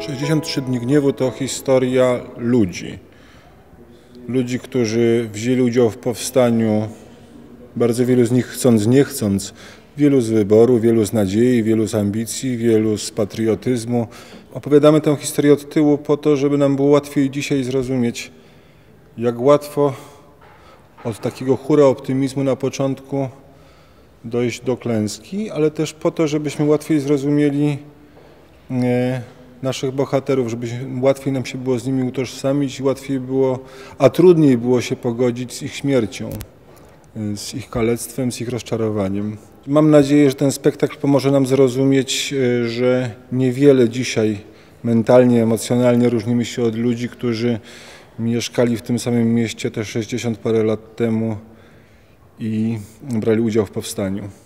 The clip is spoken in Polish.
63 dni gniewu to historia ludzi. Ludzi, którzy wzięli udział w powstaniu, bardzo wielu z nich chcąc, nie chcąc, wielu z wyboru, wielu z nadziei, wielu z ambicji, wielu z patriotyzmu. Opowiadamy tę historię od tyłu po to, żeby nam było łatwiej dzisiaj zrozumieć, jak łatwo od takiego hura optymizmu na początku dojść do klęski, ale też po to, żebyśmy łatwiej zrozumieli e, naszych bohaterów, żeby łatwiej nam się było z nimi utożsamić, łatwiej było, a trudniej było się pogodzić z ich śmiercią, e, z ich kalectwem, z ich rozczarowaniem. Mam nadzieję, że ten spektakl pomoże nam zrozumieć, e, że niewiele dzisiaj mentalnie, emocjonalnie różnimy się od ludzi, którzy mieszkali w tym samym mieście te 60 parę lat temu i brali udział w powstaniu.